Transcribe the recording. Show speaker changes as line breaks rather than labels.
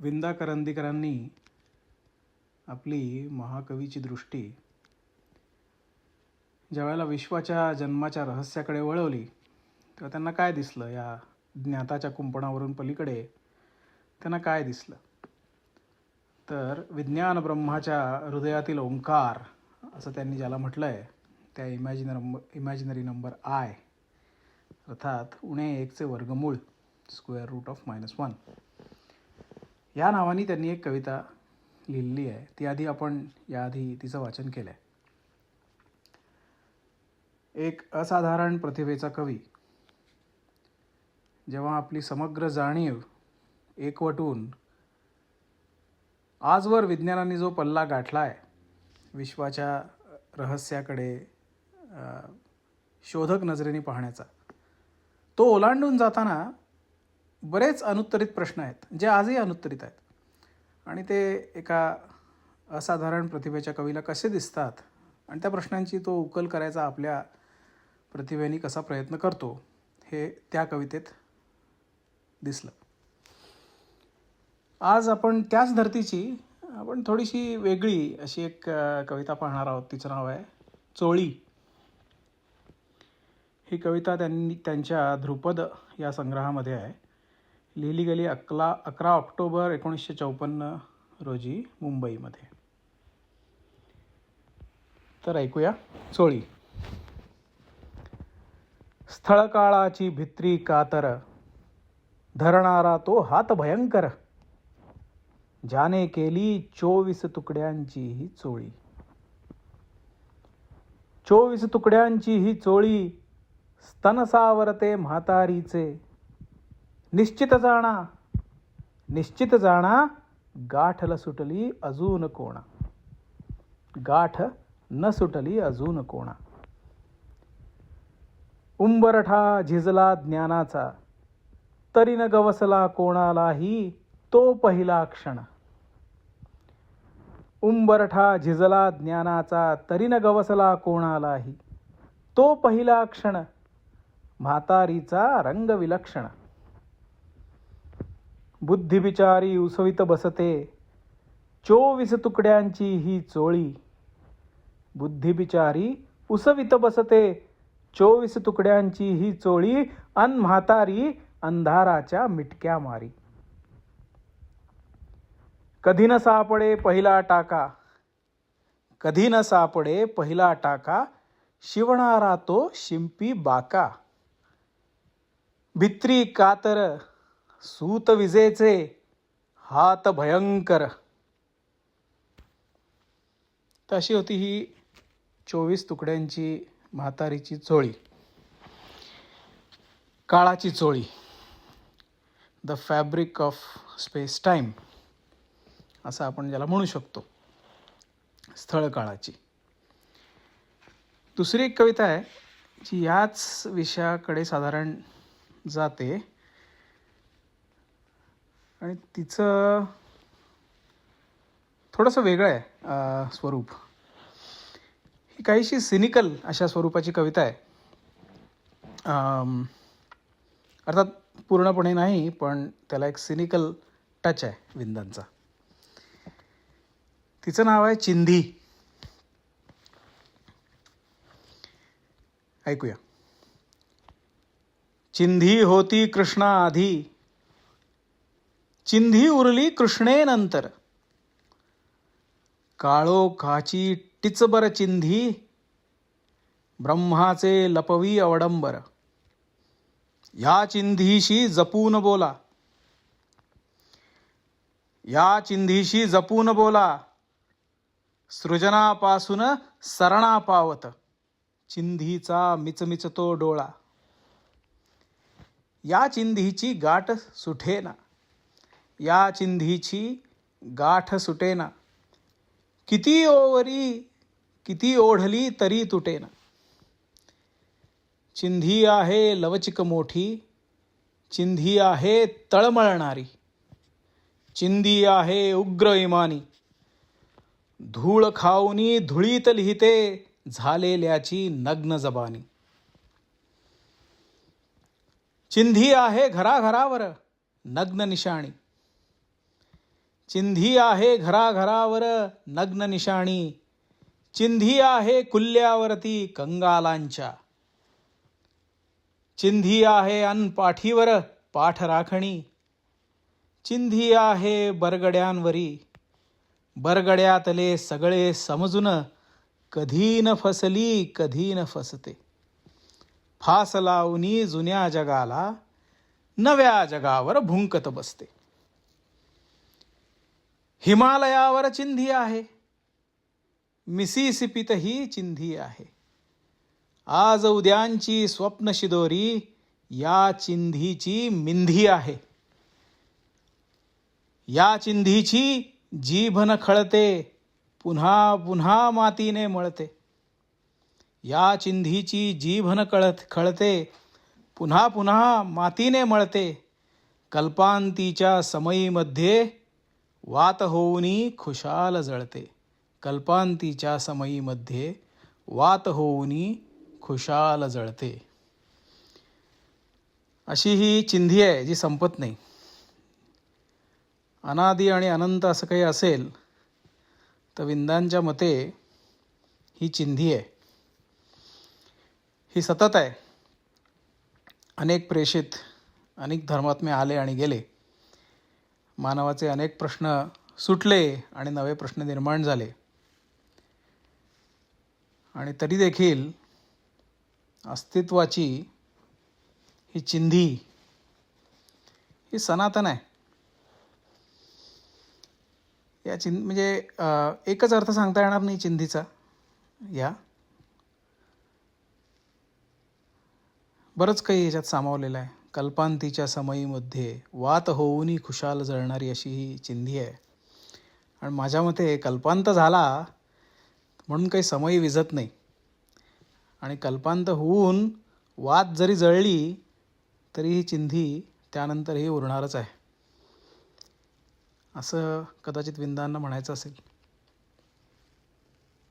विंदा करंदीकरांनी आपली महाकवीची दृष्टी ज्यावेळेला विश्वाच्या जन्माच्या रहस्याकडे वळवली तेव्हा त्यांना काय दिसलं? या ज्ञाताच्या कुंपणावरून पलीकडे त्यांना काय दिसलं? तर विज्ञान ब्रह्माच्या हृदयातील ओंकार असं त्यांनी ज्याला म्हटलं आहे त्या इमॅजिनर इमॅजिनरी नंबर आय अर्थात उणे एकचे वर्गमूळ square root of minus one या नावाने त्यांनी एक कविता लिहिलेली आहे. ती आधी आपण याआधी तिचं वाचन केलं आहे एक असाधारण प्रतिभेचा कवी. जेव्हा आपली समग्र जाणीव एकवटून आजवर विज्ञानाने जो पल्ला गाठला आहे विश्वाच्या रहस्याकडे शोधक नजरेने पाहण्याचा तो ओलांडून जाताना बरेच अनुत्तरित प्रश्न आहेत जे आजही अनुत्तरित आहेत. आणि ते एका असाधारण प्रतिभेच्या कवीला कसे दिसतात आणि त्या प्रश्नांची तो उकल करायचा आपल्या प्रतिभेने कसा प्रयत्न करतो हे त्या कवितेत दिसलं. आज आपण त्याच धर्तीची आपण थोडीशी वेगळी अशी एक कविता पाहणार आहोत. तिचं नाव आहे चोळी. ही कविता त्यांनी त्यांच्या ध्रुपद या संग्रहामध्ये आहे. लिहिली गेली अकरा अकरा ऑक्टोबर एकोणीसशे चौपन्न रोजी मुंबईमध्ये. तर ऐकूया चोळी. स्थळकाळाची भित्री कातर धरणारा तो हात भयंकर. ज्याने केली चोवीस तुकड्यांची ही चोळी. चोवीस तुकड्यांची ही चोळी स्तनसावरते म्हातारीचे निश्चित जाणा. निश्चित जाणा गाठल सुटली अजून कोणा. गाठ न सुटली अजून कोणा. उंबरठा झिजला ज्ञानाचा. तरी न गवसला कोणालाही तो पहिला क्षण. उंबरठा झिजला ज्ञानाचा तरी न गवसला कोणालाही तो पहिला क्षण. म्हातारीचा रंग विलक्षण बुद्धिविचारी उसवित बसते. चोवीस तुकड्यांची ही चोळी. बुद्धिविचारी उसवित बसते. चोवीस तुकड्यांची ही चोळी अन म्हातारी अंधाराच्या मिटक्या मारी. कधी न सापडे पहिला टाका. कधी न सापडे पहिला टाका. शिवणारा तो शिंपी बाका. भित्री कातर सूत विजेचे हात भयंकर. तशी होती ही चोवीस तुकड्यांची म्हातारीची चोळी. काळाची चोळी. The fabric of space time असं आपण ज्याला म्हणू शकतो. स्थळ काळाची. दुसरी एक कविता आहे जी याच विषयाकडे साधारण जाते. आणि तिचं थोडंसं वेगळं आहे स्वरूप. ही काहीशी सिनिकल अशा स्वरूपाची कविता आहे. अर्थात पूर्णपणे नाही पण त्याला एक सिनिकल टच आहे विंदांचा. तिचं नाव आहे चिंधी. ऐकूया. चिंधी होती कृष्णा आधी चिंधी उरली कृष्णेनंतर. काळो काची टिचबर चिंधी ब्रह्माचे लपवी अवडंबर. या चिंधीशी जपून बोला. या चिंधीशी जपून बोला. सृजनापासून सरणा पावत चिंधीचा मिचमिचतो डोळा. या चिंधीची गाठ सुठेना. या चिंधीची गाठ सुटेना. किती ओवरी किती ओढली तरी तुटेना. चिंधी आहे लवचिक मोठी चिंधी आहे तळमळणारी. चिंधी आहे उग्र इमानी. धूळ खाऊनी धुळीत लिहिते झालेल्याची नग्न जबानी. चिंधी आहे घराघरावर नग्न निशाणी. चिंधी आहे घराघरावर नग्न निशाणी. चिंधी आहे कुल्ल्यावरती कंगालांच्या. चिंधी आहे अन पाठीवर पाठ राखणी चिंधी आहे बरगड्यांवरी. बरगड्यातले सगळे समजून कधी न फसली कधी न फसते. फास लावणी जुन्या जगाला नव्या जगावर भुंकत बसते. हिमालयावर चिंधी आहे. मिसिसिपीतही चिंधी आहे. आज उद्यांची स्वप्नशिदोरी या चिंधीची मिंधी आहे. या चिंधीची जीभन खळते पुन्हा पुन्हा मातीने मळते. या चिंधीची जीभन कळत खळते पुन्हा पुन्हा मातीने मळते. कल्पांतीच्या समयीमध्ये वात होऊनी खुशाल जळते. कल्पांतीच्या समयीमध्ये वात होऊनी खुशाल जळते. अशी ही चिंधी आहे जी संपत नाही. अनादी आणि अनंत असं काही असेल तर विंदांच्या मते ही चिंधी आहे. ही सतत आहे. अनेक प्रेषित अनेक धर्मात्मे आले आणि गेले. मानवाचे अनेक प्रश्न सुटले आणि नवे प्रश्न निर्माण झाले. आणि तरी देखील अस्तित्वाची ही चिंधी ही सनातन आहे. या चिं म्हणजे एकच अर्थ सांगता येणार नाही चिंधीचा या. बरंच काही याच्यात सामावलेलं आहे. कल्पांतीच्या समयीमध्ये वात होऊनही खुशाल जळणारी अशी ही चिंधी आहे. आणि माझ्या मते कल्पांत झाला म्हणून काही समयी विझत नाही. आणि कल्पांत होऊन वात जरी जळली तरी ही चिंधी त्यानंतरही उरणारच आहे. असं कदाचित विंदांना म्हणायचं असेल.